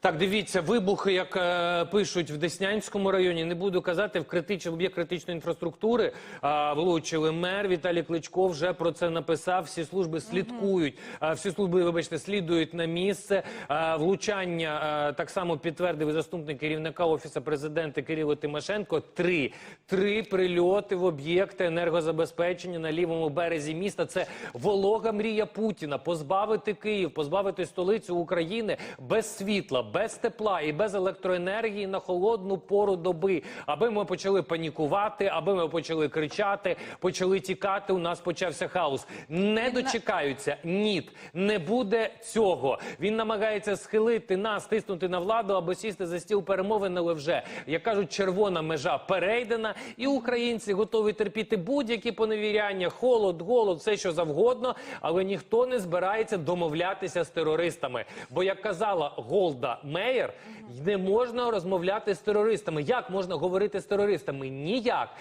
Так, дивіться, вибухи, як е, пишуть в Деснянському районі, не буду казати, в критич... об'єкт критичної інфраструктури е, влучили. Мер Віталій Кличко вже про це написав. Всі служби слідкують, е, всі служби, вибачте, слідують на місце. Е, влучання е, так само підтвердив і заступник керівника офісу президента Кирило Тимошенко. Три три прильоти в об'єкти енергозабезпечення на лівому березі міста. Це волога мрія Путіна позбавити Київ, позбавити столицю України без світла, без тепла і без електроенергії на холодну пору доби, аби ми почали панікувати, аби ми почали кричати, почали тікати. У нас почався хаос. Не дочекаються. Ні, не буде цього. Він намагається схилити нас, тиснути на владу, аби сісти за стіл перемовин, але вже як кажуть, червона межа перейдена, і українці готові терпіти будь-які поневіряння, холод, голод, все що завгодно, але ніхто не збирається домовлятися з терористами. Бо як казала Голда Меєр, не можна розмовляти з терористами. Як можна говорити з терористами? Ніяк.